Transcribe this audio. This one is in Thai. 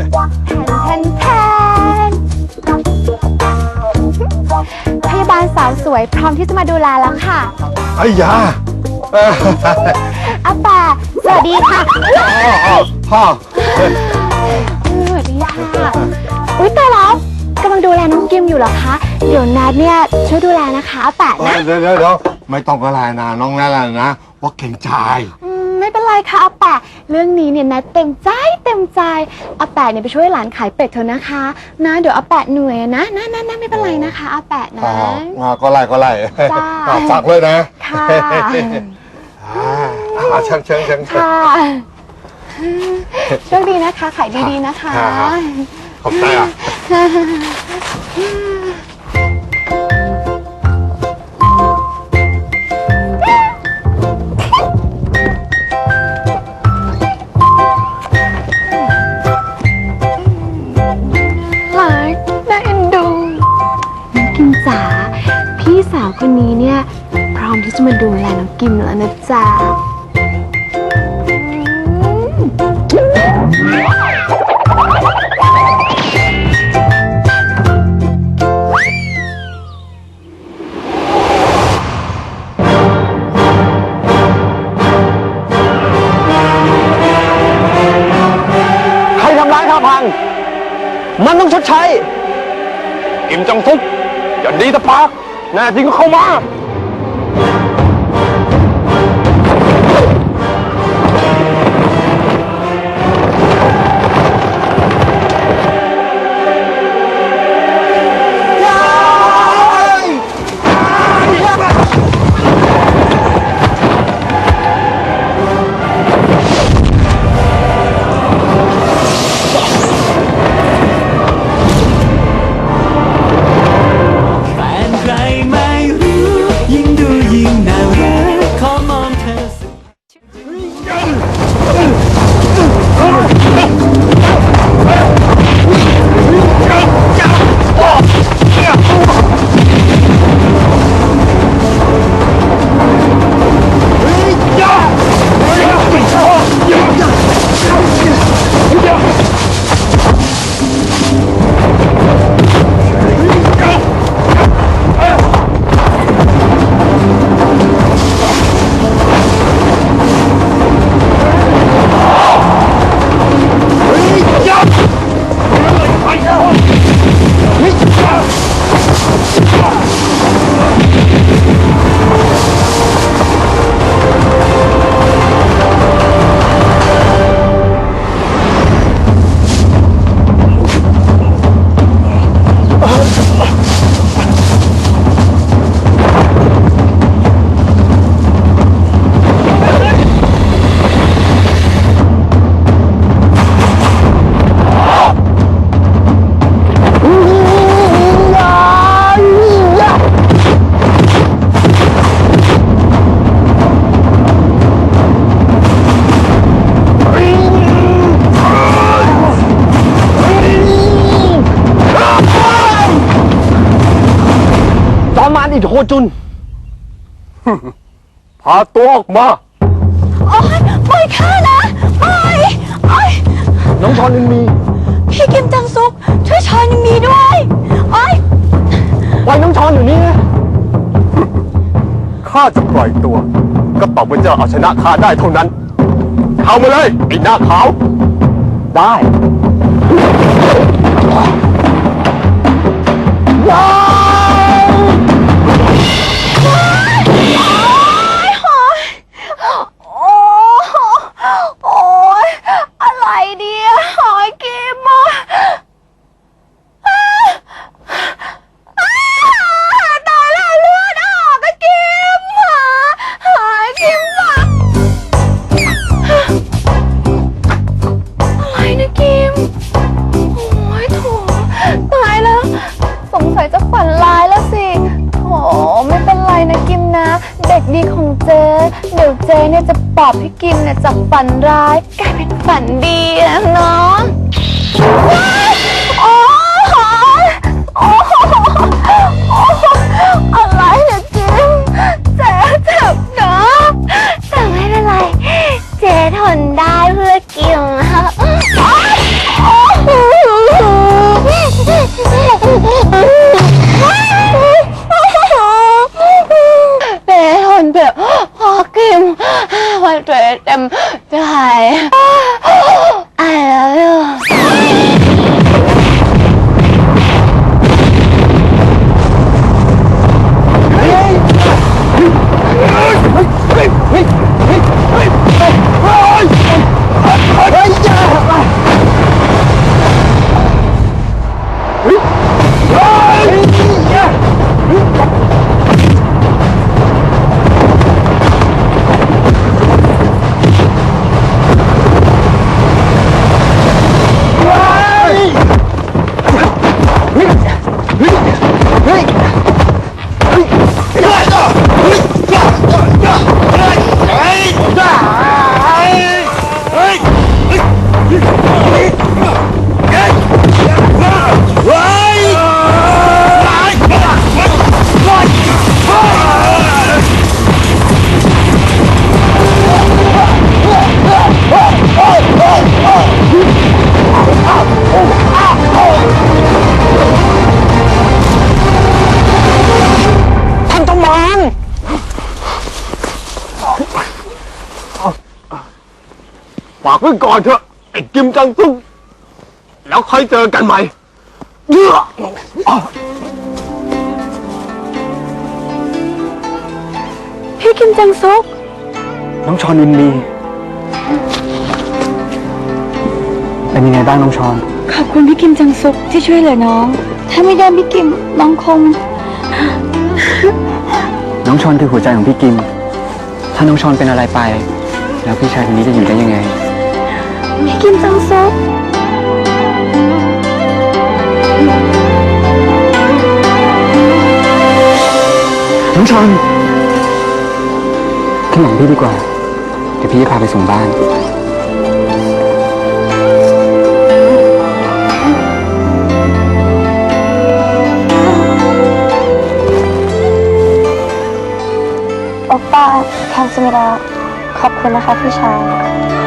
แทนแทนพยาบาลสาวสวยพร้อมที่จะมาดูแลแล้วค่ะไอ้ยาเอออาแปะสวัสดีค่ะพ่อพ่อสวัสดีค่ะ อุ๊ยตายแล้วกำลังดูแลน้องกิมอยู่เหรอคะ เดี๋ยวนัดเนี่ยช่วยดูแลนะคะอาแปะเอ้นะ ยเดี๋ยวเดี๋ยวเดี๋ยวไม่ต้องกระไรนะน้องนั่นแหละนะว่าเก่งใจอืมไม่ เป็นไรค่ะอาแปะเรื่องนี้เนี่ยนัดเต็มใจเต็มใจอาแปะเนี่ยไปช่วยหลานขายเป็ดเถอะนะคะ นะเดี๋ยวอาแปะเหนื่อยนะนะนะนะไม่เป็นไรนะคะอาแปะนะอ๋ออ่าก็ไล่ก็ไล่จ้า อ่าฝากเลยนะค่ะอ่าอ่าเชิญเชิญเชิญเชิญค่ะโชคดีนะคะขายดีๆนะคะ ครับ ขอบใจอะห ดูแลน้องกิมแล้วนะจ๊ะใครทำร้ายข้าพัง มันต้องชดใช้กิมจองทุกอย่าดีตะปากแน่จริงก็เข้ามา อมมารอิทโฮจุน พาตัวออกมา โอ๊ยปล่อยข้านะปล่อยโอ๊ยน้องชอนลินมี พี่กิมจังซุก ช่วยชอยนิงมีด้วยโอ๊ยปล่อยน้องชอนอยู่นี่นะข้าจะปล่อยตัว ก็ต่อเมื่อเจ้าเอาชนะข้าได้เท่านั้น เข้ามาเลยไอ้หน้าขาว ได้โเดี๋ยวเจ๊เนี่ยจะปอบพี่กิมเนี่ยจากฝันร้ายกลายเป็นฝันดีนะเนาะว้ายโอ้โหโอ้โห พ่อเกมว่าตัวเต็มใจ ฝากไว้ก่อนเถอะ ไอ้กิมจังซุงแล้วค่อยเจอกันใหม่เยื่อพี่คิมจังซุก น้องชอนยินดีเป็นยังไงบ้างน้องชอน ขอบคุณพี่คิมจังซุกที่ช่วยเหลือน้อง ถ้าไม่ได้พี่คิมน้องคง น้องชอนคือหัวใจของพี่กิม ถ้าน้องชอนเป็นอะไรไป แล้วพี่ชายคนนี้จะอยู่ได้ยังไงพี่คิมจังซุกน้องชอนขึ้นหลังพี่ดีกว่า เดี๋ยวพี่จะพาไปส่งบ้าน โอป้าคันสมิราขอบคุณนะคะพี่ชาย